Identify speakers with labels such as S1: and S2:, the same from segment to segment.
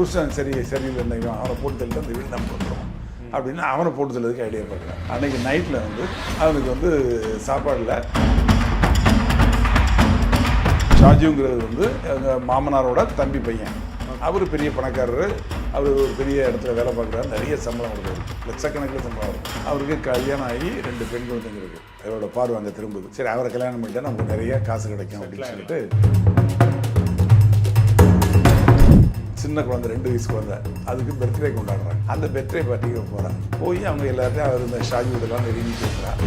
S1: புருஷன் சரி சரியில்லை இவன் அவனை போட்டு தள்ளிட்டு அந்த வீடு நம்ம வந்துடும் அப்படின்னு அவனை போட்டு தள்ளதுக்கு ஐடியா பண்ணுறேன் அன்னைக்கு நைட்டில் வந்து அவனுக்கு வந்து சாப்பாடில் ஷாஜுங்கிறது வந்து எங்கள் மாமனாரோட தம்பி பையன். அவர் பெரிய பணக்காரர். அவர் ஒரு பெரிய இடத்துல வேலை பார்க்குறாரு. நிறைய சம்பளம் கொடுக்குறாரு. லட்சக்கணக்கில் சம்பளம் வரும் அவருக்கு கல்யாணம் ஆகி ரெண்டு பெண் குழந்தைங்க இருக்குது அவரோட பார்வை அங்கே திரும்புது. சரி அவரை கல்யாணம் பண்ணிட்டா நமக்கு நிறைய காசு கிடைக்கும் அப்படின்னு சொல்லிட்டு சின்ன குழந்தை ரெண்டு வயசு குழந்தை அதுக்கு பர்த்டே கொண்டாடுறாங்க. அந்த பர்த்டே பார்ட்டிக்கு போகிறாங்க போய் அவங்க எல்லாத்தையும் அவர் இந்த ஷாஜி வீடெல்லாம் நெருங்கி பேசுகிறார்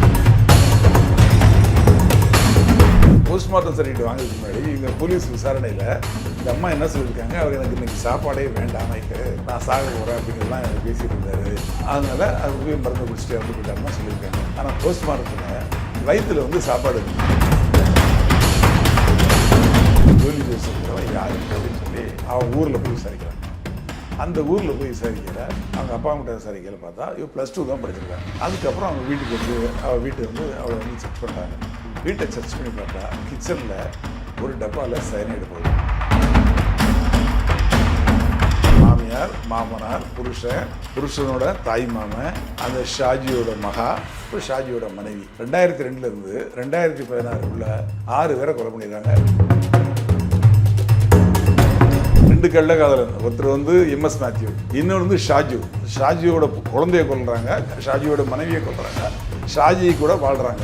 S1: போஸ்ட்மார்ட்டம் சர்டிஃபிகேட் வாங்குறதுக்கு முன்னாடி இவங்க போலீஸ் விசாரணையில் இந்த அம்மா என்ன சொல்லியிருக்காங்க? அவர் எனக்கு இன்னைக்கு சாப்பாடே வேண்டாம் நைட்டு நான் சாக போகிறேன் அப்படிங்கிறலாம் எனக்கு பேசிகிட்டு இருந்தார் அதனால அவர் போய் மருந்து குடிச்சிட்டு வந்து போயிட்டாருன்னு சொல்லியிருக்காங்க. ஆனால் போஸ்ட்மார்ட்டத்தில் வயிற்றுல வந்து சாப்பாடு இருக்குது ஊரில் போய் விசாரிக்கிறாங்க அந்த ஊரில் போய் விசாரிக்கிற அவங்க அப்பா கிட்ட விசாரிக்கல பார்த்தா இவ ப்ளஸ் டூ தான் படிச்சிருக்காங்க அதுக்கப்புறம் அவங்க வீட்டுக்கு வந்து அவள் வீட்டை வந்து அவளை வந்து செக் பண்ணுறாங்க வீட்டை சர்ச் பண்ணி பார்த்தா கிச்சனில் ஒரு டப்பாவில் சைனைடு போகுது மாமியார் மாமனார் புருஷன் புருஷனோட தாய் மாமன் அந்த ஷாஜியோட மகா இப்போ ஷாஜியோட மனைவி. ரெண்டாயிரத்தி ரெண்டுலேருந்து ரெண்டாயிரத்தி பதினாறுக்குள்ள ஆறு பேரை கொலை பண்ணிடுறாங்க ரெண்டு கள்ளக்காதலன் ஒருத்தர் வந்து எம்எஸ் மேத்யூ இன்னொரு வந்து ஷாஜு. ஷாஜியோட குழந்தைய கொல்றாங்க. ஷாஜியோட மனைவியை கொல்றாங்க. ஷாஜி கூட வாழ்றாங்க.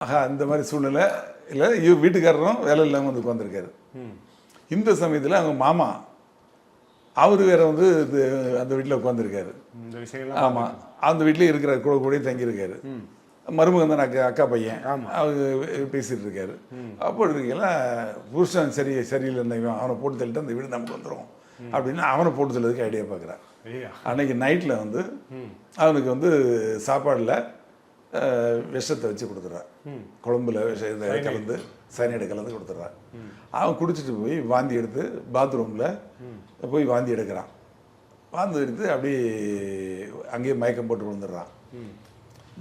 S1: ஆஹா இந்த மாதிரி சூழ்நிலை இல்லை இவ வீட்டுக்காரரும் வேலை இல்லாமல் வந்து உட்காந்துருக்காரு இந்த சமயத்தில் அவங்க மாமா அவர் வேற வந்து இது அந்த வீட்டில் உட்காந்துருக்காரு ஆமாம் அந்த வீட்டிலே இருக்கிற கூட கூட தங்கியிருக்காரு. மருமகன் தான் அக்கா அக்கா பையன். அவங்க பேசிட்டு இருக்காரு. அப்போ இருக்கீங்களா புருஷன் சரி சரியில்லை இவன் அவனை போட்டு தள்ளிட்டு அந்த வீடு நமக்கு வந்துடும் அப்படின்னு அவனை போட்டு தள்ளதுக்கு ஐடியா பார்க்குறான் அன்னைக்கு நைட்டில் வந்து அவனுக்கு வந்து சாப்பாடில் விஷத்தை வச்சு கொடுத்துட்றான் குழம்புல விஷ கலந்து சைனைடு கலந்து கொடுத்துட்றான் அவன் குடிச்சிட்டு போய் வாந்தி எடுத்து பாத்ரூமில் போய் வாந்தி எடுக்கிறான். வாந்தி எடுத்து அப்படியே அங்கேயே மயக்கம் போட்டு விழுந்துடுறான்.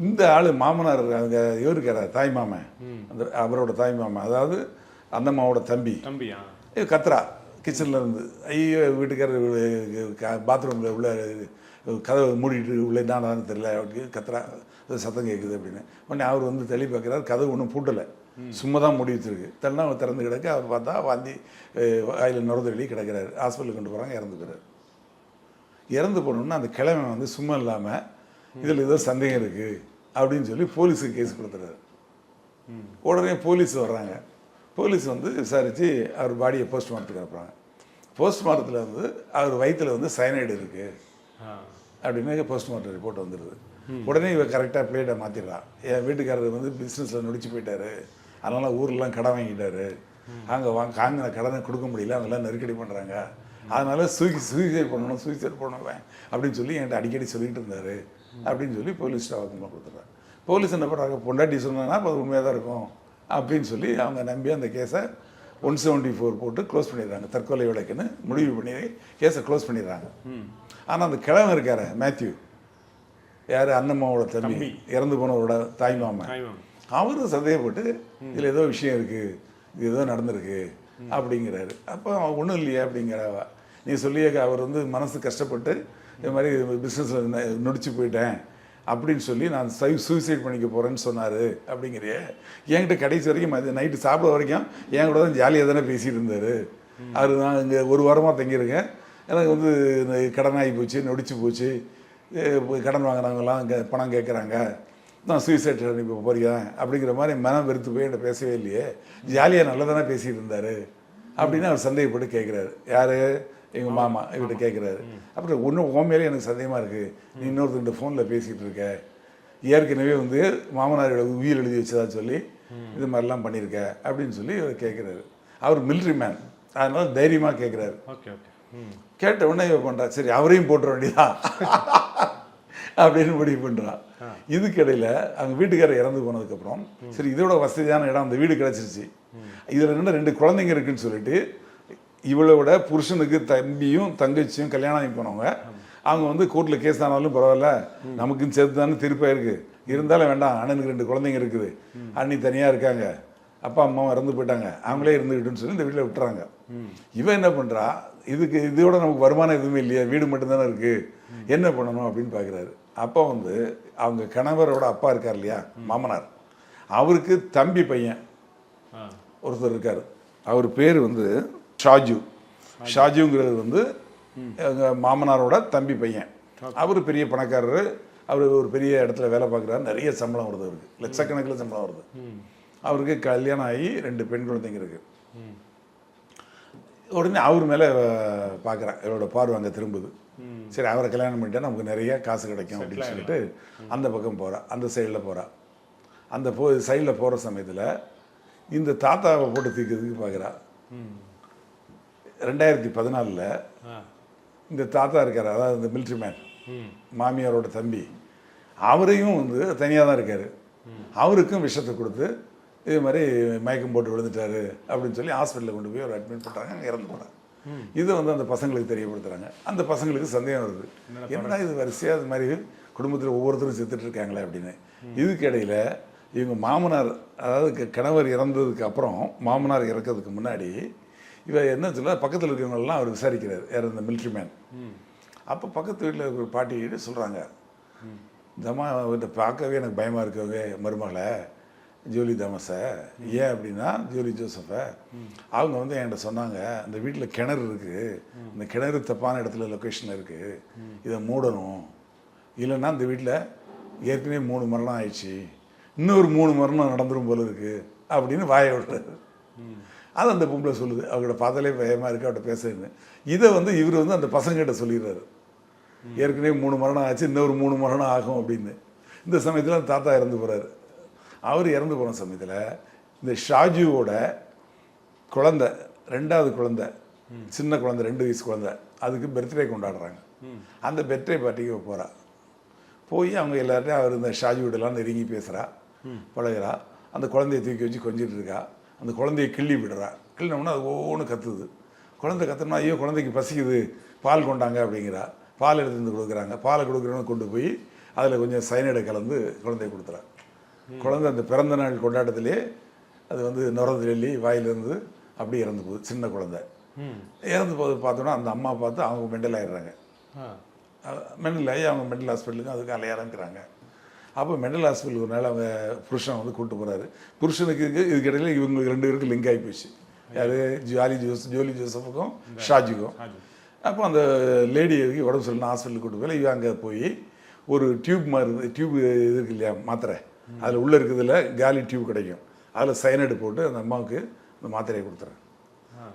S1: இந்த ஆள் மாமனார் அங்கே இவர் இருக்கார தாய் மாமன் அந்த அவரோட தாய் மாமன் அதாவது அந்தம்மாவோட தம்பி.
S2: தம்பியா?
S1: கத்துறா கிச்சனில் இருந்து. ஐயோ வீட்டுக்காரர் பாத்ரூமில் உள்ள கதவை மூடிட்டு உள்ள என்னன்னு தெரியல. கத்துறா சத்தம் கேட்குது அப்படின்னு. உடனே அவர் வந்து தெளி பார்க்குறாரு கதவு ஒன்றும் பூட்டலை. சும்மா தான் மூடி வச்சிருக்கு. தென்னா திறந்து கிடக்க. அவர் பார்த்தா வாந்தி வாயில் நுறந்து வெளியே கிடக்கிறாரு. ஹாஸ்பிட்டலுக்கு கொண்டு போகிறாங்க இறந்து போகிறார் இறந்து போனோம்னா அந்த கிழமை வந்து சும்மா இல்லாமல் இதில் ஏதோ சந்தேகம் இருக்குது அப்படின்னு சொல்லி போலீஸுக்கு கேஸ் கொடுத்துறாரு. உடனே போலீஸ் வர்றாங்க. போலீஸ் வந்து விசாரித்து அவர் பாடியை போஸ்ட்மார்ட்டத்துக்கு அனுப்புகிறாங்க போஸ்ட்மார்ட்டத்தில் வந்து அவர் வயித்துல வந்து சயனைடு இருக்குது அப்படின்னு போஸ்ட்மார்ட்டம் ரிப்போர்ட் வந்துடுது. உடனே இவ கரெக்டாக பிளேட்டை மாற்றிடுறான் என் வீட்டுக்காரர் வந்து பிஸ்னஸில் நொடிச்சு போயிட்டாரு. அதனால் ஊர்லலாம் கடன் வாங்கிட்டாரு. அங்கே வாங்க வாங்கின கடனை கொடுக்க முடியல அவங்கெல்லாம் நெருக்கடி பண்ணுறாங்க அதனால சூகி சூசைட் பண்ணணும் சூசைட் பண்ணுவேன் அப்படின்னு சொல்லி என்கிட்ட அடிக்கடி சொல்லிட்டு இருந்தாரு. அப்படின்னு சொல்லி போலீஸ் வாக்குமூலம் கொடுத்துட்றாங்க போலீஸ் என்ன பண்ணுறாங்க பொண்டாட்டி சொன்னா அப்போ அது உண்மையாக தான் இருக்கும். அப்படின்னு சொல்லி அவங்க நம்பி அந்த கேஸை ஒன் செவன்ட்டி ஃபோர் போட்டு க்ளோஸ் பண்ணிடுறாங்க. தற்கொலை வழக்குன்னு முடிவு பண்ணி கேஸை க்ளோஸ் பண்ணிடுறாங்க. ஆனால் அந்த கிழவன் இருக்காரு மேத்யூ யார்? அண்ணம்மாவோட தம்பி. இறந்து போனவரோட தாய் மாமன்
S2: தாய்மாமன்.
S1: அவரும் சந்தேகப்பட்டு இதில் ஏதோ விஷயம் இருக்குது இது ஏதோ நடந்திருக்கு. அப்படிங்கிறாரு. அப்போ அவன் ஒன்றும் இல்லையே. அப்படிங்கிறவ. நீ சொல்லியே அவர் வந்து மனசு கஷ்டப்பட்டு இது மாதிரி பிஸ்னஸில் நொடிச்சு போயிட்டேன். அப்படின்னு சொல்லி நான் சூசைட் பண்ணிக்க போகிறேன்னு சொன்னார். அப்படிங்கிறிய. என்கிட்ட கடைசி வரைக்கும் அது நைட்டு சாப்பிட வரைக்கும் என் கூட தான் ஜாலியாக தானே பேசிகிட்டு இருந்தார். அவர் நான் இங்கே ஒரு வாரமாக தங்கியிருக்கேன். எனக்கு வந்து இந்த கடன் ஆகி போச்சு நொடிச்சு போச்சு. கடன் வாங்கினவங்கலாம் இங்கே பணம் கேட்குறாங்க நான் சூசைட் இப்போ போறேன் அப்படிங்கிற மாதிரி மனம் வெறுத்து போய் என்கிட்ட பேசவே இல்லையே. ஜாலியாக நல்லா தானே பேசிகிட்டு இருந்தார். அப்படின்னு அவர் சந்தேகப்பட்டு கேட்குறாரு யார்? எங்கள் மாமா இவர்கிட்ட கேட்குறாரு அப்புறம் ஒன்றும் உண்மையிலே எனக்கு சந்தேகமாக இருக்குது நீ இன்னொருத்தங்கிட்ட ஃபோனில் பேசிகிட்டு இருக்க. ஏற்கனவே வந்து மாமனாரோட உயிர் எழுதி வச்சதா சொல்லி இது மாதிரிலாம் பண்ணியிருக்க அப்படின்னு சொல்லி அவர் கேட்குறாரு அவர் மிலிட்ரி மேன் அதனால தைரியமாக கேட்குறாரு
S2: ஓகே ஓகே. ம்.
S1: கேட்ட உடனே இவ பண்றா சரி அவரையும் போட்டுற வேண்டியதான் அப்படின்னு முடிவு பண்றான் இதுக்கிடையில அவங்க வீட்டுக்காரர் இறந்து போனதுக்கப்புறம் சரி இதோட வசதியான இடம் அந்த வீடு கிடைச்சிருச்சு. இதுல ரெண்டு ரெண்டு குழந்தைங்க இருக்குன்னு சொல்லிட்டு இவளோட புருஷனுக்கு தம்பியும் தங்கச்சியும் கல்யாணம் ஆகி போனவங்க அவங்க வந்து கோர்ட்டில் கேஸ் ஆனாலும் பரவாயில்ல நமக்குன்னு சேர்த்து தானே திருப்பாக இருந்தாலும் வேண்டாம் அண்ணனுக்கு ரெண்டு குழந்தைங்க இருக்குது. அண்ணி தனியாக இருக்காங்க. அப்பா அம்மாவும் இறந்து போயிட்டாங்க. அவங்களே இருந்துக்கிட்டுன்னு சொல்லி இந்த வீட்டில் விட்டுறாங்க. இவன் என்ன பண்ணுறா இதுக்கு இதோட நமக்கு வருமானம் எதுவுமே இல்லையா வீடு மட்டும்தானே இருக்கு. என்ன பண்ணணும் அப்படின்னு பார்க்குறாரு அப்போ வந்து அவங்க கணவரோட அப்பா இருக்கார் இல்லையா மாமனார். அவருக்கு தம்பி பையன் ஒருத்தர் இருக்கார். அவர் பேர் வந்து ஷாஜு. ஷாஜுங்கிறது வந்து எங்கள் மாமனாரோட தம்பி பையன். அவர் பெரிய பணக்காரர். அவர் ஒரு பெரிய இடத்துல வேலை பார்க்குறாரு நிறைய சம்பளம் வருது அவருக்கு. லட்சக்கணக்கில் சம்பளம் வருது. அவருக்கு கல்யாணம் ஆகி ரெண்டு பெண் குழந்தைங்க இருக்கு. உடனே அவர் மேலே பார்க்குறேன் இவரோட பார்வை அங்கே திரும்புது. சரி அவரை கல்யாணம் பண்ணிட்டா நமக்கு நிறைய காசு கிடைக்கும் அப்படின்னு சொல்லிட்டு அந்த பக்கம் போகிறா அந்த சைடில் போகிறா அந்த போ சைடில் போகிற சமயத்தில் இந்த தாத்தாவை போட்டு தூக்கிறதுக்கு பார்க்குறா ரெண்டாயிரத்தி பதினாலில் இந்த தாத்தா இருக்கார். அதாவது இந்த மிலிட்ரி மேன் மாமியாரோட தம்பி. அவரையும் வந்து தனியாக தான் இருக்கார் அவருக்கும் விஷத்தை கொடுத்து இது மாதிரி மயக்கம் போட்டு விழுந்துட்டாரு அப்படின்னு சொல்லி ஹாஸ்பிட்டலில் கொண்டு போய் அவர் அட்மிட் பண்ணுறாங்க அங்கே இறந்து போகிறாங்க இதை வந்து அந்த பசங்களுக்கு தெரியப்படுத்துறாங்க. அந்த பசங்களுக்கு சந்தேகம் வருது. என்னடா இது வரிசையாக இது மாதிரி குடும்பத்தில் ஒவ்வொருத்தரும் செத்துட்டு இருக்காங்களே அப்படின்னு. இதுக்கு இடையில இவங்க மாமனார் அதாவது கணவர் இறந்ததுக்கு அப்புறம் மாமனார் இறக்கிறதுக்கு முன்னாடி இவ என்ன சொல்ல பக்கத்தில் இருக்கிறவங்களெல்லாம் அவர் விசாரிக்கிறார். யார் இந்த மிலிட்ரி மேன் அப்போ பக்கத்து வீட்டில் இருக்கிற பாட்டி சொல்கிறாங்க இவர்கிட்ட பார்க்கவே எனக்கு பயமாக இருக்கவே மருமகளை. ஜோலி தமசை ஏன் அப்படின்னா ஜோலி ஜோசஃபை அவங்க வந்து என்கிட்ட சொன்னாங்க இந்த வீட்டில் கிணறு இருக்குது இந்த கிணறு தப்பான இடத்துல லொக்கேஷன் இருக்குது இதை மூடணும். இல்லைன்னா இந்த வீட்டில் ஏற்கனவே மூணு மரணம் ஆயிடுச்சு. இன்னொரு மூணு மரணம் நடந்துரும் போல இருக்குது அப்படின்னு வாயை விடுறாரு. அது அந்த பொம்பளை சொல்லுது. அவங்களோட பார்த்தாலே பயமாக இருக்கு அவட்ட பேசுறேன்னு இதை வந்து இவர் வந்து அந்த பசங்கிட்ட சொல்லிடுறாரு. ஏற்கனவே மூணு மரணம் ஆச்சு இன்னொரு மூணு மரணம் ஆகும் அப்படின்னு. இந்த சமயத்தில் அந்த தாத்தா இறந்து போகிறாரு அவர் இறந்து போன சமயத்தில் இந்த ஷாஜுவோட குழந்த ரெண்டாவது குழந்த சின்ன குழந்தை ரெண்டு வயசு குழந்த அதுக்கு பர்த்டே கொண்டாடுறாங்க. அந்த பர்த்டே பார்ட்டிக்கு போகிறா போய் அவங்க எல்லார்ட்டையும் அவர் இந்த ஷாஜுவோடலாம் நெருங்கி பேசுகிறா பழகுறா. அந்த குழந்தைய தூக்கி வச்சு கொஞ்சிட்டு இருக்கா. அந்த குழந்தைய கிள்ளி விடுறா. கிள்ளினோம்னா அது ஒவ்வொன்று கத்துது. குழந்தை கத்துனா ஐயோ குழந்தைக்கு பசிக்குது பால் கொண்டாங்க அப்படிங்கிறா. பால் எடுத்து வந்து கொடுக்குறாங்க. பாலை கொடுக்குறவங்க கொண்டு போய் அதில் கொஞ்சம் சைனடை கலந்து குழந்தைய கொடுத்துறா. குழந்தை அந்த பிறந்த நாள் கொண்டாட்டத்திலே அது வந்து நுரதெல்லி வாயிலிருந்து அப்படியே இறந்து போகுது சின்ன குழந்தை. இறந்து போது பார்த்தோன்னா அந்த அம்மா பார்த்து அவங்க மெண்டல் ஆயிடுறாங்க.
S2: ஆ.
S1: மெண்டல் ஆகி அவங்க மெண்டல் ஹாஸ்பிட்டலுக்கு அதுக்கு அலைய ஆரம்பிக்கிறாங்க அப்போ மெண்டல் ஹாஸ்பிட்டல் ஒரு நாள் அவங்க புருஷன் வந்து கூட்டு போகிறாரு புருஷனுக்கு இதுக்கு இடையில இவங்களுக்கு ரெண்டு பேருக்கு லிங்க் ஆகி போச்சு. யார்? ஜாலி ஜோஸ் ஜோலி ஜோசஃபுக்கும் ஷாஜிக்கும். அப்போ அந்த லேடிக்கு உடம்பு சொல்லணும் ஹாஸ்பிட்டலுக்கு கூட்டு போய் இவன் அங்கே போய் ஒரு டியூப் மாதிரி டியூப் இது இருக்கு இல்லையா மாத்திரை. அதில் உள்ளே இருக்கிறதுல காலி டியூப் கிடைக்கும். அதில் சைனடு போட்டு அந்த அம்மாவுக்கு அந்த மாத்திரையை கொடுத்துறேன்.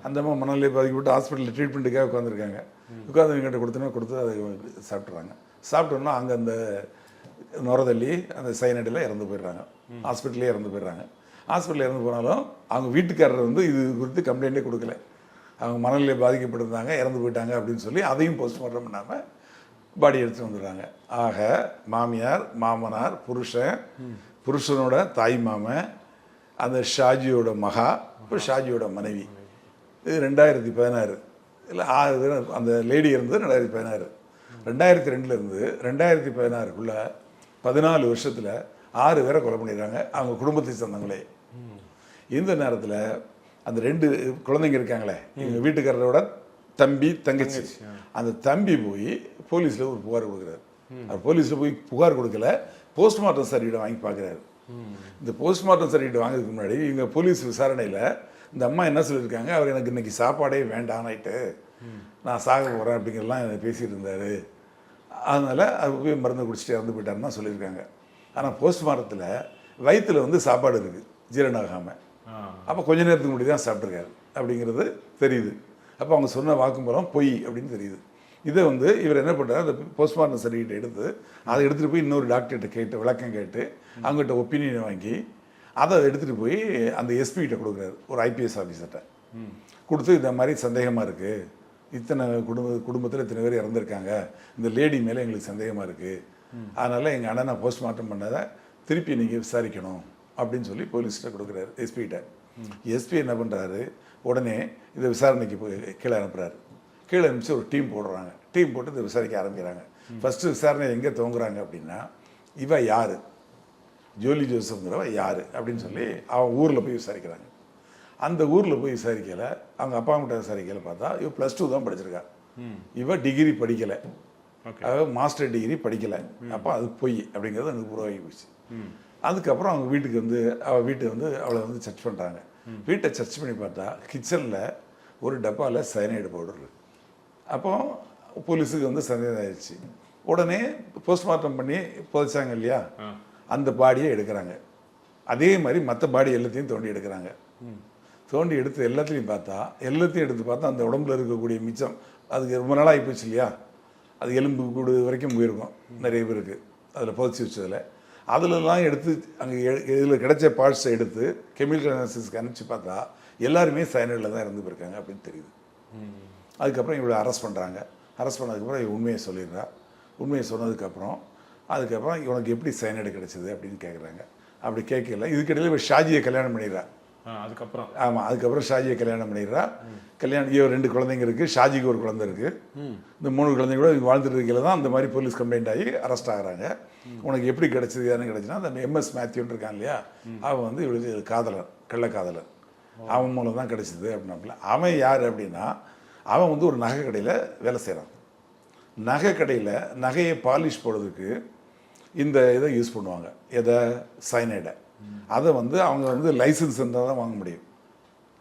S1: அந்த அம்மா மணலையே பாதிக்க விட்டு ஹாஸ்பிட்டலில் ட்ரீட்மெண்ட்டுக்காக உட்காந்துருக்காங்க உட்காந்து எங்கிட்ட கொடுத்தோன்னா கொடுத்து அதை சாப்பிட்றாங்க சாப்பிட்டோன்னா அங்கே அந்த நுரதள்ளி அந்த சைனடில் இறந்து போயிடுறாங்க. ஹாஸ்பிட்டலே இறந்து போயிடுறாங்க. ஹாஸ்பிட்டலில் இறந்து போனாலும் அவங்க வீட்டுக்காரர் வந்து இது குறித்து கம்ப்ளைண்ட்டே கொடுக்கல. அவங்க மனநிலை பாதிக்கப்பட்டிருந்தாங்க இறந்து போயிட்டாங்க அப்படின்னு சொல்லி அதையும் போஸ்ட்மார்ட்டம் பண்ணாமல் பாடி எடுத்துட்டு வந்துடுறாங்க. ஆக மாமியார் மாமனார் புருஷன் புருஷனோட தாய் மாமன் அந்த ஷாஜியோட மகா இப்போ ஷாஜியோட மனைவி. இது ரெண்டாயிரத்தி பதினாறு. இல்லை ஆறு பேர் அந்த லேடி இருந்தது ரெண்டாயிரத்தி பதினாறு. ரெண்டாயிரத்தி ரெண்டுல இருந்து ரெண்டாயிரத்தி பதினாறுக்குள்ள பதினாலு வருஷத்தில் ஆறு பேரை கொலை பண்ணிடுறாங்க. அவங்க குடும்பத்தை சேர்ந்தவங்களே. இந்த நேரத்தில் அந்த ரெண்டு குழந்தைங்க இருக்காங்களே எங்கள் வீட்டுக்காரரோட தம்பி தங்கச்சி. அந்த தம்பி போய் போலீஸில் ஒரு புகார் கொடுக்குறாரு. அவர் போலீஸில் போய் புகார் கொடுக்கல. போஸ்ட்மார்ட்டம் சர்டிஃபிகேட் வாங்கி பார்க்குறாரு இந்த போஸ்ட்மார்ட்டம் சர்டிஃபிகேட் வாங்குறதுக்கு முன்னாடி இவங்க போலீஸ் விசாரணையில் இந்த அம்மா என்ன சொல்லியிருக்காங்க? அவர் எனக்கு இன்னைக்கு சாப்பாடே வேண்டாம் நைட்டு நான் சாக போகிறேன் அப்படிங்கிறலாம் பேசிட்டு இருந்தார். அதனால் அவர் போய் மருந்து குடிச்சிட்டு இறந்து போயிட்டாருன்னு சொல்லியிருக்காங்க. ஆனால் போஸ்ட்மார்ட்டத்தில் வயித்துல வந்து சாப்பாடு இருக்குது ஜீரணம் ஆகாமல் அப்போ கொஞ்ச நேரத்துக்கு முன்னாடி தான் சாப்பிட்ருக்காரு அப்படிங்கிறது தெரியுது. அப்போ அவங்க சொன்ன வாக்குமூலம் பொய் அப்படின்னு தெரியுது. இதை வந்து இவர் என்ன பண்ணுறாரு அந்த போஸ்ட்மார்ட்டம் சர்டிஃபிகேட் எடுத்து அதை எடுத்துகிட்டு போய் இன்னொரு டாக்டர்கிட்ட கேட்டு விளக்கம் கேட்டு அவங்ககிட்ட ஒப்பீனியன் வாங்கி அதை எடுத்துகிட்டு போய் அந்த எஸ்பிகிட்ட கொடுக்குறாரு ஒரு ஐபிஎஸ் ஆஃபீஸர்கிட்ட கொடுத்து இந்த மாதிரி சந்தேகமாக இருக்குது இத்தனை குடும்ப குடும்பத்தில் இத்தனை பேர் இறந்துருக்காங்க. இந்த லேடி மேலே எங்களுக்கு சந்தேகமாக இருக்குது அதனால் எங்கள் அண்ணனை போஸ்ட்மார்ட்டம் பண்ணதை திருப்பி நீங்கள் விசாரிக்கணும் அப்படின்னு சொல்லி போலீஸ்கிட்ட கொடுக்குறாரு எஸ்பிகிட்ட எஸ்பி என்ன பண்ணுறாரு உடனே இதை விசாரணைக்கு போய் கீழே அனுப்புகிறாரு கீழே அனுப்பிச்சு ஒரு டீம் போடுறாங்க. டீம் போட்டு இதை விசாரிக்க ஆரம்பிக்கிறாங்க. ஃபஸ்ட்டு விசாரணை எங்கே துவங்குறாங்க அப்படின்னா இவ யார்? ஜோலி ஜோசப்ங்கிறவ யார்? அப்படின்னு சொல்லி அவன் ஊரில் போய் விசாரிக்கிறாங்க. அந்த ஊரில் போய் விசாரிக்கல. அவங்க அப்பா கிட்ட விசாரிக்கல பார்த்தா இவ ப்ளஸ் டூ தான் படிச்சிருக்கா. இவ டிகிரி படிக்கலை. அதாவது மாஸ்டர் டிகிரி படிக்கலை. அப்போ அது பொய் அப்படிங்கிறது எனக்கு புறவாகி போச்சு. அதுக்கப்புறம் அவங்க வீட்டுக்கு வந்து அவள் வீட்டை வந்து அவளை வந்து சர்ச் பண்ணுறாங்க வீட்டை சர்ச் பண்ணி பார்த்தா கிச்சனில் ஒரு டப்பாவில் சயனைடு பவுடர் இருக்கு. அப்போ போலீஸுக்கு வந்து சந்தேகம் ஆயிடுச்சு. உடனே போஸ்ட்மார்ட்டம் பண்ணி புதைச்சாங்க இல்லையா? அந்த பாடியை எடுக்கிறாங்க. அதே மாதிரி மற்ற பாடி எல்லாத்தையும் தோண்டி எடுக்கிறாங்க. தோண்டி எடுத்து எல்லாத்தையும் பார்த்தா எல்லாத்தையும் எடுத்து பார்த்தா அந்த உடம்புல இருக்கக்கூடிய மிச்சம் அதுக்கு ரொம்ப நாளாக போச்சு இல்லையா? அது எலும்பு கூடு வரைக்கும் போயிருக்கும். நிறைய பேருக்கு. அதில் புதைச்சி வச்சதில். அதுலலாம் எடுத்து அங்கே இதில் கிடைச்ச பார்ட்ஸை எடுத்து கெமிக்கல் அனாலிசிஸ்க்கு அனுப்பிச்சு பார்த்தா எல்லாருமே சைனடில் தான் இறந்து போயிருக்காங்க அப்படின்னு தெரியுது. அதுக்கப்புறம் இவளை அரெஸ்ட் பண்ணுறாங்க அரெஸ்ட் பண்ணதுக்கப்புறம் இவ உண்மையை சொல்லிடுறா. உண்மையை சொன்னதுக்கப்புறம் அதுக்கப்புறம் இவனுக்கு எப்படி சைனடு கிடைச்சது அப்படின்னு கேட்குறாங்க அப்படி கேட்கல இதுக்கிடையில் இவ ஷாஜியை கல்யாணம் பண்ணிடுறா.
S2: அதுக்கப்புறம்.
S1: ஆமாம் அதுக்கப்புறம் ஷாஜியை கல்யாணம் பண்ணிடுறா. கல்யாணம் இவ ரெண்டு குழந்தைங்க இருக்குது ஷாஜிக்கு ஒரு குழந்தை இருக்குது இந்த மூணு குழந்தைங்க கூட இவங்க வாழ்ந்துட்டு இருக்கையில தான் அந்த மாதிரி போலீஸ் கம்ப்ளைண்ட் ஆகி அரெஸ்ட் ஆகுறாங்க. உனக்கு எப்படி கிடைச்சது யாருன்னு கிடைச்சினா அந்த எம்எஸ் மேத்யூன்னு இருக்கான் இல்லையா? அவன் வந்து இவளுக்கு காதலன் கள்ளக்காதலன் அவன் மூலம் தான் கிடச்சிது அப்படின்னாப்புல. அவன் யார் அப்படின்னா அவன் வந்து ஒரு நகை கடையில் வேலை செய்கிறான் நகை கடையில் நகையை பாலிஷ் போடுறதுக்கு இந்த இதை யூஸ் பண்ணுவாங்க. எதை? சைனைடை அதை வந்து அவங்க வந்து லைசன்ஸ் இருந்தால் தான் வாங்க முடியும்.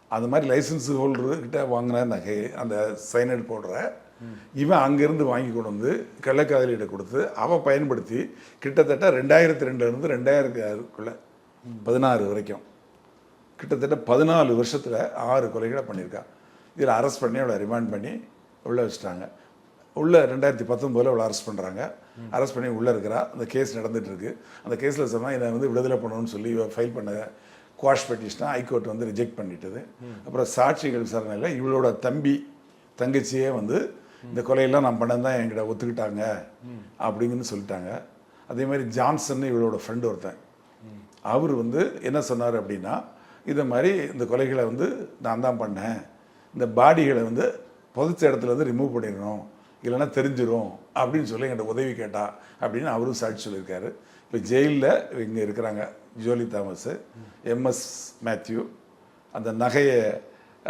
S1: அந்த மாதிரி லைசன்ஸ் ஹோல்டர்கிட்ட வாங்கின நகை அந்த சைனைடு போடுற இவன் அங்கேருந்து வாங்கி கொண்டு வந்து கள்ளக்காதலியிட கொடுத்து அவன் பயன்படுத்தி கிட்டத்தட்ட ரெண்டாயிரத்தி ரெண்டுலேருந்து ரெண்டாயிரத்தி ஆறுக்குள்ள பதினாறு வரைக்கும். கிட்டத்தட்ட பதினாலு வருஷத்தில் ஆறு கொலைகளை பண்ணியிருக்கா. இதில் அரெஸ்ட் பண்ணி அவளை ரிமாண்ட் பண்ணி உள்ளே வச்சுட்டாங்க. உள்ள ரெண்டாயிரத்தி பத்தொம்போதில் அவளை அரெஸ்ட் பண்ணுறாங்க அரெஸ்ட் பண்ணி உள்ளே இருக்கிறா. அந்த கேஸ் நடந்துட்டு இருக்கு அந்த கேஸில் சொன்னால் இதை வந்து விடுதலை பண்ணணும்னு சொல்லி ஃபைல் பண்ண குவாஷ் பெட்டிஷனை ஹைகோர்ட் வந்து ரிஜெக்ட் பண்ணிட்டது. அப்புறம் சாட்சிகள் விசாரணையில் இவளோட தம்பி தங்கச்சியே வந்து இந்த கொலையெல்லாம் நான் பண்ணது தான் என்கிட்ட ஒத்துக்கிட்டாங்க அப்படிங்கன்னு சொல்லிட்டாங்க. அதே மாதிரி ஜான்சன் இவளோட ஃப்ரெண்டு ஒருத்தன். அவர் வந்து என்ன சொன்னார் அப்படின்னா இதை மாதிரி இந்த கொலைகளை வந்து நான் தான் பண்ணேன். இந்த பாடிகளை வந்து புதைச்ச இடத்துல வந்து ரிமூவ் பண்ணிடணும். இல்லைன்னா தெரிஞ்சிடும் அப்படின்னு சொல்லி என்கிட்ட உதவி கேட்டா அப்படின்னு அவரும் சாட்சி சொல்லியிருக்காரு. இப்போ ஜெயிலில் இங்கே இருக்கிறாங்க ஜோலி தாமஸ் எம்எஸ் மேத்யூ அந்த நகையை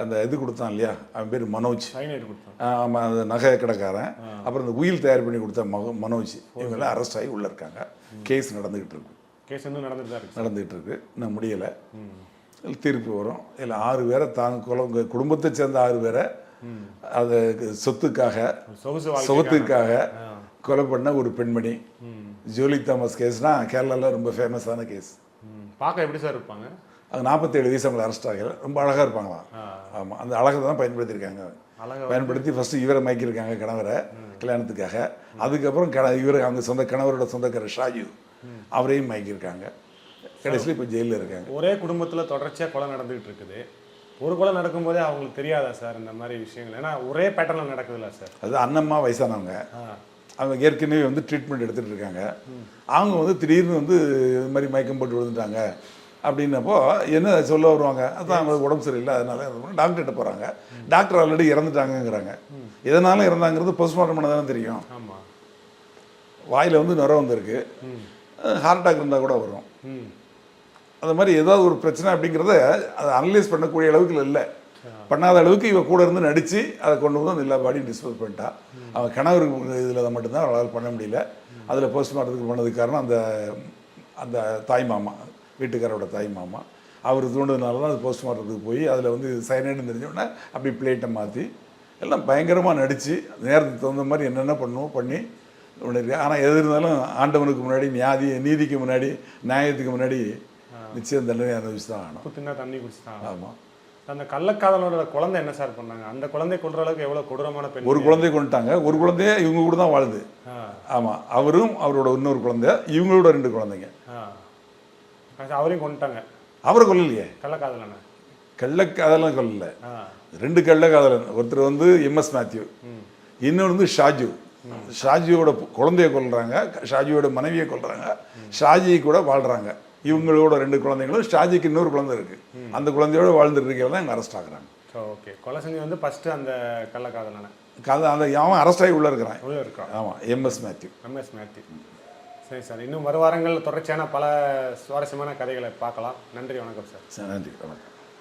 S1: அந்த இது கொடுத்தான் இல்லையா? அவன் பேர் மனோஜ். ஆமாம் அந்த நகை கடைக்காரன். அப்புறம் இந்த உயில் தயார் பண்ணி கொடுத்த மக மனோஜ். இவங்கெல்லாம் அரெஸ்ட் ஆகி உள்ளே இருக்காங்க. கேஸ் நடந்துக்கிட்டு இருக்கு.
S2: கேஸ் இன்னும் நடந்துட்டு
S1: நடந்துகிட்டு இருக்கு. இன்னும் முடியலை. தீர்ப்பு வரும். இல்லை ஆறு பேரை தாங்க குடும்பத்தை சேர்ந்த ஆறு பேரை அது சொத்துக்காக சொத்துக்காக கொலை பண்ண ஒரு பெண்மணி. ஜோலி தாமஸ் கேஸ்னா கேரளாவில் ரொம்ப ஃபேமஸான கேஸ்.
S2: பார்க்க எப்படி சார் இருப்பாங்க?
S1: அது நாற்பத்தேழு வயசு அவங்களை அரெஸ்ட் ஆகல ரொம்ப அழகாக இருப்பாங்களாம். ஆமாம் அந்த அழகை தான் பயன்படுத்தியிருக்காங்க. பயன்படுத்தி ஃபர்ஸ்ட் இவரை மயக்கியிருக்காங்க கணவரை கல்யாணத்துக்காக. அதுக்கப்புறம் கண இவர் அவங்க சொந்த கணவரோட சொந்தக்காரர் ஷாஜு அவரையும் மயக்கியிருக்காங்க. கடைசியில் இப்போ ஜெயிலில் இருக்காங்க.
S2: ஒரே குடும்பத்துல தொடர்ச்சியா கொலை நடந்துகிட்டு இருக்குது. ஒரு கொலை நடக்கும்போதே அவங்களுக்கு தெரியாதா சார் இந்த மாதிரி விஷயங்கள்? ஏன்னா ஒரே பேட்டர்ல நடக்குதுல்ல சார்.
S1: அது அண்ணம்மா வயசானவங்க. அவங்க ஏற்கனவே வந்து ட்ரீட்மெண்ட் எடுத்துகிட்டு இருக்காங்க. அவங்க வந்து திடீர்னு வந்து இது மாதிரி மயக்கம் போட்டு விழுந்துட்டாங்க. அப்படின்னப்போ என்ன சொல்ல வருவாங்க? அதான் அவங்களுக்கு உடம்பு சரியில்லை அதனால டாக்டர்கிட்ட போகிறாங்க டாக்டர் ஆல்ரெடி இறந்துட்டாங்கங்கிறாங்க. எதனால இறந்தாங்கிறது போஸ்ட்மார்ட்டம் பண்ண தானே தெரியும். வாயில் வந்து நுர வந்திருக்கு. ஹார்ட் அட்டாக் இருந்தால் கூட வரும். அந்த மாதிரி ஏதாவது ஒரு பிரச்சனை அப்படிங்கிறத அதை அனலைஸ் பண்ணக்கூடிய அளவுக்கு இல்லை. பண்ணாத அளவுக்கு இவ கூட இருந்து நடித்து அதை கொண்டு வந்து எல்லா பாடியும் டிஸ்போஸ் பண்ணிட்டா. அவன் கணவருக்கு இதில் மட்டும்தான் அவளால் பண்ண முடியல. அதில் போஸ்ட்மார்ட்டத்துக்கு பண்ணதுக்கு காரணம் அந்த அந்த தாய் மாமா. வீட்டுக்காரோட தாய் மாமா. அவர் தூண்டதுனால தான் அது போஸ்ட்மார்ட்டத்துக்கு போய் அதில் வந்து சைனைடுன்னு தெரிஞ்ச உடனே அப்படி பிளேட்டை மாற்றி எல்லாம் பயங்கரமாக நடித்து நேரத்துக்கு தகுந்த மாதிரி என்னென்ன பண்ணுவோம் பண்ணி ஆனால் எது இருந்தாலும் ஆண்டவனுக்கு முன்னாடி நியாதி நீதிக்கு முன்னாடி நியாயத்துக்கு முன்னாடி நிச்சயம் தண்டனை அனுபவிச்சு தான் ஆகணும்
S2: தின்னா தண்ணி குடிச்சுதான்
S1: ஆமாம்
S2: அந்த கள்ளக்காதலோட குழந்தை என்ன சார் பண்ணாங்க? அந்த குழந்தை கொல்ற அளவுக்கு எவ்வளவு கொடூரமான பெண்
S1: ஒரு குழந்தைய கொண்டுட்டாங்க ஒரு குழந்தைய இவங்க கூட தான் வாழுது ஆமாம் அவரும் அவரோட இன்னொரு குழந்தை இவங்களோட ரெண்டு குழந்தைங்க.
S2: அவரையும் கொண்டுட்டாங்க
S1: அவரை கொல்லலையே?
S2: கள்ளக்காதலனை.
S1: கள்ளக்காதலன் கொல்லல. ரெண்டு கள்ளக்காதலன் ஒருத்தர் வந்து எம்எஸ் மேத்யூ இன்னொரு வந்து ஷாஜு. ஷாஜியோட குழந்தைய கொல்றாங்க ஷாஜியோட மனைவியை கொல்றாங்க ஷாஜி கூட வாழ்றாங்க. இவங்களோட ரெண்டு குழந்தைங்களும் ஷாஜிக்கு இன்னொரு குழந்தை இருக்கு. அந்த குழந்தையோட வாழ்ந்துட்டு இருக்கிறதா இவங்க அரெஸ்ட் ஆகுறாங்க.
S2: ஓகே கொலை செஞ்சு வந்து ஃபர்ஸ்ட் அந்த கள்ளக்காதலனை.
S1: கதை அந்த அவன் அரெஸ்ட் ஆகி உள்ளே இருக்கிறான்.
S2: உள்ள இருக்கோம்
S1: ஆமாம் எம்எஸ் மேத்யூ
S2: எம்எஸ் மேத்யூ சரி சார் இன்னும் வரும் தொடர்ச்சியான பல சுவாரஸ்யமான கதைகளை பார்க்கலாம். நன்றி வணக்கம்
S1: சார் நன்றி வணக்கம்.